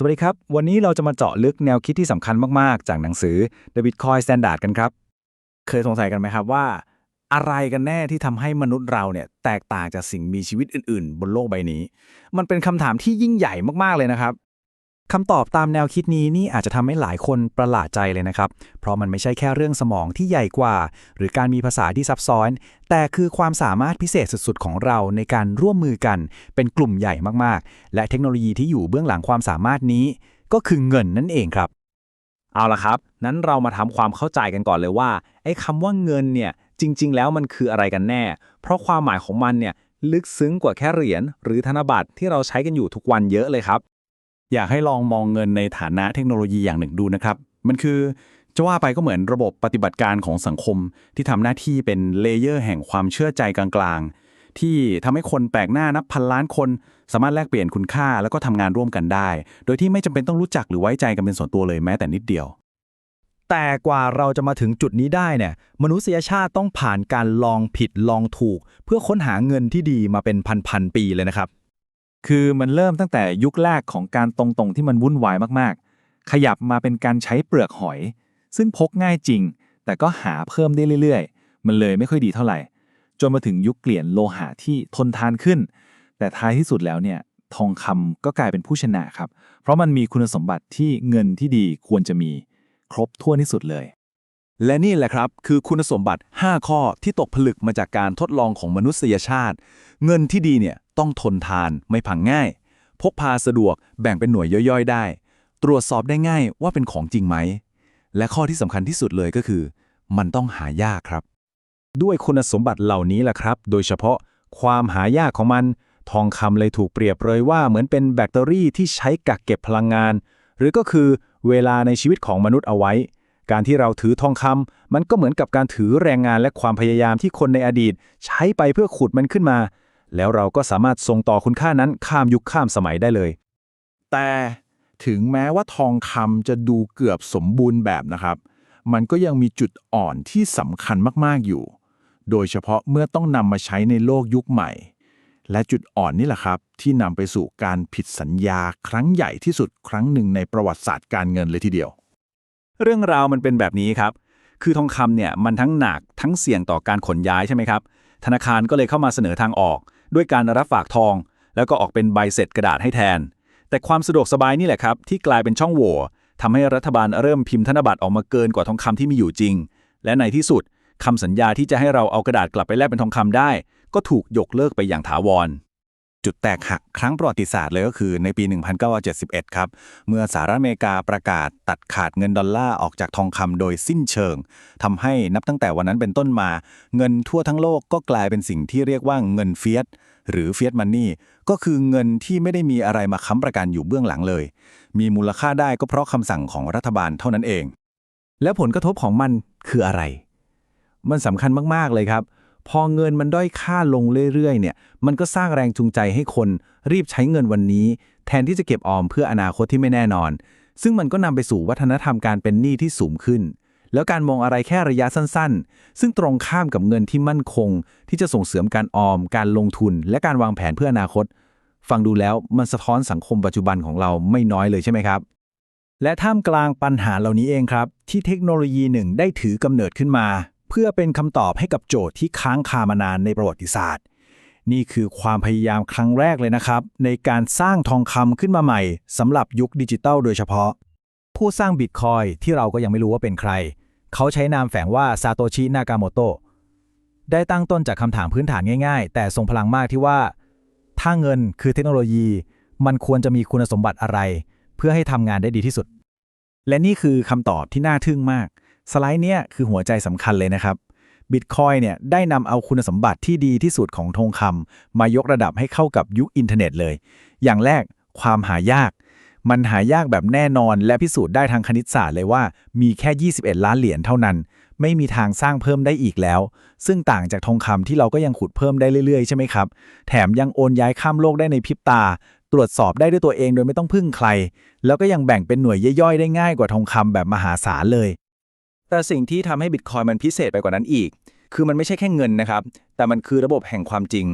สวัสดีครับ วันนี้เราจะมาเจาะลึกแนวคิดที่สำคัญมาก ๆ จากหนังสือ The Bitcoin Standard กันครับ เคยสงสัยกันไหมครับว่า อะไรกันแน่ที่ทำให้มนุษย์เราเนี่ยแตกต่างจากสิ่งมีชีวิตอื่น ๆ บนโลกใบนี้ มันเป็นคำถามที่ยิ่งใหญ่มาก ๆ เลยนะครับ คำตอบตามแนวคิดนี้นี่อาจจะทำให้หลายคนประหลาดใจเลยนะครับ เพราะมันไม่ใช่แค่เรื่องสมองที่ใหญ่กว่า หรือการมีภาษาที่ซับซ้อน แต่คือความสามารถพิเศษสุดๆ ของเราในการร่วมมือกัน เป็นกลุ่มใหญ่มากๆ และเทคโนโลยีที่อยู่เบื้องหลังความสามารถนี้ ก็คือเงินนั่นเองครับ เอาละครับ นั้นเรามาทำความเข้าใจกันก่อนเลยว่าไอ้คำว่าเงินเนี่ยจริง ๆ แล้วมันคืออะไรกันแน่ เพราะความหมายของมันเนี่ยลึกซึ้งกว่าแค่เหรียญหรือธนบัตรที่เราใช้กันอยู่ทุกวันเยอะเลยครับ อยากให้ลองมองเงินในฐานะเทคโนโลยีอย่างหนึ่งดูนะครับ มันคือจะว่าไปก็เหมือนระบบปฏิบัติการของสังคม ที่ทำหน้าที่เป็นเลเยอร์แห่งความเชื่อใจกลางๆ ที่ทำให้คนแปลกหน้านับพันล้านคน สามารถแลกเปลี่ยนคุณค่าแล้วก็ทำงานร่วมกันได้ โดยที่ไม่จำเป็นต้องรู้จักหรือไว้ใจกันเป็นส่วนตัวเลยแม้แต่นิดเดียว แต่กว่าเราจะมาถึงจุดนี้ได้เนี่ยมนุษยชาติต้องผ่านการลองผิดลองถูก เพื่อค้นหาเงินที่ดีมาเป็นพันๆปีเลยนะครับ คือมันเริ่มตั้งแต่ยุคแรกของการตรงๆที่มันวุ่นวายมากๆ ขยับมาเป็นการใช้เปลือกหอย ซึ่งพกง่ายจริง แต่ก็หาเพิ่มได้เรื่อยๆ มันเลยไม่ค่อยดีเท่าไหร่ จนมาถึงยุคเปลี่ยนโลหะที่ทนทานขึ้น แต่ท้ายที่สุดแล้วเนี่ยทองคำก็กลายเป็นผู้ชนะครับ เพราะมันมีคุณสมบัติที่เงินที่ดีควรจะมี ครบถ้วนที่สุดเลย และนี่แหละครับ คือคุณสมบัติ 5 ข้อที่ตกผลึกมาจากการทดลองของมนุษยชาติ เงินที่ดีเนี่ยต้องทนทานไม่พังง่าย พกพาสะดวกแบ่งเป็นหน่วยย่อยๆ ได้ ตรวจสอบได้ง่ายว่าเป็นของจริงไหม และข้อที่สำคัญที่สุดเลยก็คือ มันต้องหายากครับ ด้วยคุณสมบัติเหล่านี้แหละครับ โดยเฉพาะความหายากของมัน ทองคำเลยถูกเปรียบเลยว่าเหมือนเป็นแบตเตอรี่ที่ใช้กักเก็บพลังงาน หรือก็คือเวลาในชีวิตของมนุษย์เอาไว้ การที่เราถือทองคำมันก็เหมือนกับการถือแรงงานและความพยายามที่คนในอดีต ใช้ไปเพื่อขุดมันขึ้นมา แล้วเราก็สามารถส่งต่อคุณค่านั้นข้ามยุคข้ามสมัยได้เลย แต่ถึงแม้ว่าทองคำจะดูเกือบสมบูรณ์แบบนะครับ มันก็ยังมีจุดอ่อนที่สำคัญมาก ๆ อยู่ โดยเฉพาะเมื่อต้องนำมาใช้ในโลกยุคใหม่ และจุดอ่อนนี่แหละครับ ที่นำไปสู่การผิดสัญญาครั้งใหญ่ที่สุดครั้งหนึ่งในประวัติศาสตร์การเงินเลยทีเดียว เรื่องราวมันเป็นแบบนี้ครับ คือทองคำเนี่ยมันทั้งหนักทั้งเสี่ยงต่อการขนย้ายใช่ไหมครับ ธนาคารก็เลยเข้ามาเสนอทางออก ด้วยการรับฝากทอง แล้วก็ออกเป็นใบเสร็จกระดาษให้แทน แต่ความสะดวกสบายนี่แหละครับ ที่กลายเป็นช่องโหว่ทำให้รัฐบาลเริ่มพิมพ์ธนบัตรออกมาเกินกว่าทองคำที่มีอยู่จริง และในที่สุดคำสัญญาที่จะให้เราเอากระดาษกลับไปแลกเป็นทองคำได้ ก็ถูกยกเลิกไปอย่างถาวร จุดแตกหักครั้งประวัติศาสตร์เลยก็คือในปี 1971 ครับ เมื่อสหรัฐอเมริกาประกาศตัดขาดเงินดอลลาร์ออกจากทองคำโดยสิ้นเชิงทำให้นับตั้งแต่วันนั้นเป็นต้นมา เงินทั่วทั้งโลกก็กลายเป็นสิ่งที่เรียกว่าเงินเฟียสหรือเฟียสมันนี่ก็คือเงินที่ไม่ได้มีอะไรมาค้ำประกันอยู่เบื้องหลังเลย มีมูลค่าได้ก็เพราะคำสั่งของรัฐบาลเท่านั้นเอง แล้วผลกระทบของมันคืออะไร มันสำคัญมาก ๆ เลยครับ พอเงินมันด้อยค่าลงเรื่อยๆ เนี่ย มันก็สร้างแรงจูงใจให้คนรีบใช้เงินวันนี้ แทนที่จะเก็บออมเพื่ออนาคตที่ไม่แน่นอน ซึ่งมันก็นำไปสู่วัฒนธรรมการเป็นหนี้ที่สูงขึ้น แล้วการมองอะไรแค่ระยะสั้นๆ ซึ่งตรงข้ามกับเงินที่มั่นคง ที่จะส่งเสริมการออม การลงทุน และการวางแผนเพื่ออนาคต ฟังดูแล้วมันสะท้อนสังคมปัจจุบันของเราไม่น้อยเลยใช่ไหมครับและท่ามกลางปัญหาเหล่านี้เองครับ ที่เทคโนโลยีหนึ่งได้ถือกำเนิดขึ้นมา เพื่อเป็นคำตอบให้กับโจทย์ที่ค้างคามานานในประวัติศาสตร์ นี่คือความพยายามครั้งแรกเลยนะครับ ในการสร้างทองคำขึ้นมาใหม่สำหรับยุคดิจิตัลโดยเฉพาะ ผู้สร้างบิตคอยที่เราก็ยังไม่รู้ว่าเป็นใคร เขาใช้นามแฝงว่าซาโตชิ นากาโมโตะได้ตั้งต้นจากคำถามพื้นฐานง่าย ๆ แต่ทรงพลังมากที่ว่า ถ้าเงินคือเทคโนโลยี มันควรจะมีคุณสมบัติอะไร เพื่อให้ทำงานได้ดีที่สุด และนี่คือคำตอบที่น่าทึ่งมาก สไลด์เนี้ยคือหัวใจสำคัญเลยนะครับบิตคอยเนี่ยได้นำเอาคุณสมบัติที่ดีที่สุดของทองคำมายกระดับให้เข้ากับยุคอินเทอร์เน็ตเลย อย่างแรกความหายาก มันหายากแบบแน่นอนและพิสูจน์ได้ทางคณิตศาสตร์เลยว่ามีแค่ 21 ล้านเหรียญเท่านั้น ไม่มีทางสร้างเพิ่มได้อีกแล้ว ซึ่งต่างจากทองคำที่เราก็ยังขุดเพิ่มได้เรื่อยๆ ใช่ไหมครับ แถมยังโอนย้ายข้ามโลกได้ในพริบตา ตรวจสอบได้ด้วยตัวเองโดยไม่ต้องพึ่งใคร แล้วก็ยังแบ่งเป็นหน่วยย่อยๆ ได้ง่ายกว่าทองคำแบบมหาศาลเลย แต่สิ่งที่ทำให้บิตคอยมันพิเศษไปกว่านั้นอีก คือมันไม่ใช่แค่เงินนะครับ แต่มันคือระบบแห่งความจริง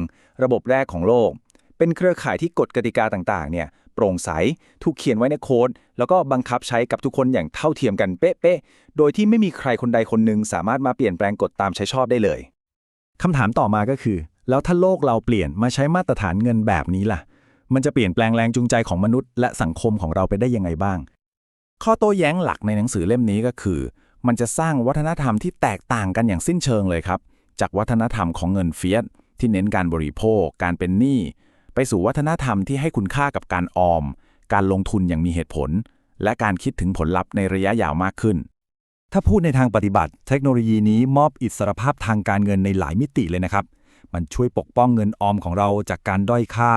ระบบแรกของโลก เป็นเครือข่ายที่กฎกติกาต่างๆ เนี่ยโปร่งใส ถูกเขียนไว้ในโค้ด แล้วก็บังคับใช้กับทุกคนอย่างเท่าเทียมกันเป๊ะๆ โดยที่ไม่มีใครคนใดคนหนึ่งสามารถมาเปลี่ยนแปลงกฎตามใช้ชอบได้เลยคำถามต่อมาก็คือ แล้วถ้าโลกเราเปลี่ยนมาใช้มาตรฐานเงินแบบนี้ล่ะ มันจะเปลี่ยนแปลงแรงจูงใจของมนุษย์ และสังคมของเราไปได้ยังไงบ้าง ข้อโต้แย้งหลักในหนังสือเล่มนี้ก็คือ มันจะสร้างวัฒนธรรมที่แตกต่างกันอย่างสิ้นเชิงเลยครับ จากวัฒนธรรมของเงินเฟียสที่เน้นการบริโภค การเป็นหนี้ ไปสู่วัฒนธรรมที่ให้คุณค่ากับการออม การลงทุนอย่างมีเหตุผล และการคิดถึงผลลัพธ์ในระยะยาวมากขึ้น ถ้าพูดในทางปฏิบัติ เทคโนโลยีนี้มอบอิสรภาพทางการเงินในหลายมิติเลยนะครับ มันช่วยปกป้องเงินออมของเราจากการด้อยค่า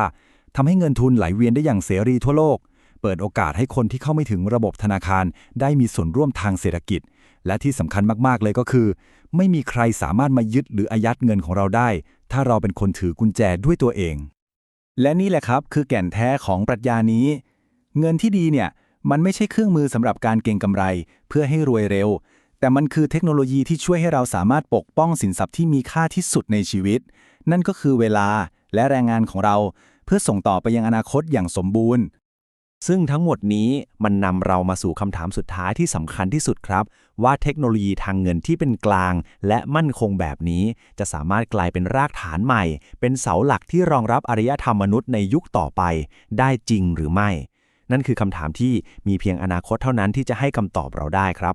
ทำให้เงินทุนไหลเวียนได้อย่างเสรีทั่วโลก เปิดโอกาสให้คนที่เข้าไม่ถึงระบบธนาคาร ได้มีส่วนร่วมทางเศรษฐกิจ และที่สำคัญมากๆเลยก็คือ ไม่มีใครสามารถมายึดหรืออายัดเงินของเราได้ ถ้าเราเป็นคนถือกุญแจด้วยตัวเอง และนี่แหละครับคือแก่นแท้ของปรัชญานี้ เงินที่ดีเนี่ยมันไม่ใช่เครื่องมือสำหรับการเก็งกำไร เพื่อให้รวยเร็ว แต่มันคือเทคโนโลยีที่ช่วยให้เราสามารถปกป้องสินทรัพย์ที่มีค่าที่สุดในชีวิต นั่นก็คือเวลาและแรงงานของเรา เพื่อส่งต่อไปยังอนาคตอย่างสมบูรณ์ ซึ่งทั้งหมดนี้มันนำเรามาสู่คำถามสุดท้ายที่สำคัญที่สุดครับ ว่าเทคโนโลยีทางเงินที่เป็นกลาง และมั่นคงแบบนี้ จะสามารถกลายเป็นรากฐานใหม่ เป็นเสาหลักที่รองรับอารยธรรมมนุษย์ในยุคต่อไป ได้จริงหรือไม่ นั่นคือคำถามที่มีเพียงอนาคตเท่านั้นที่จะให้คำตอบเราได้ครับ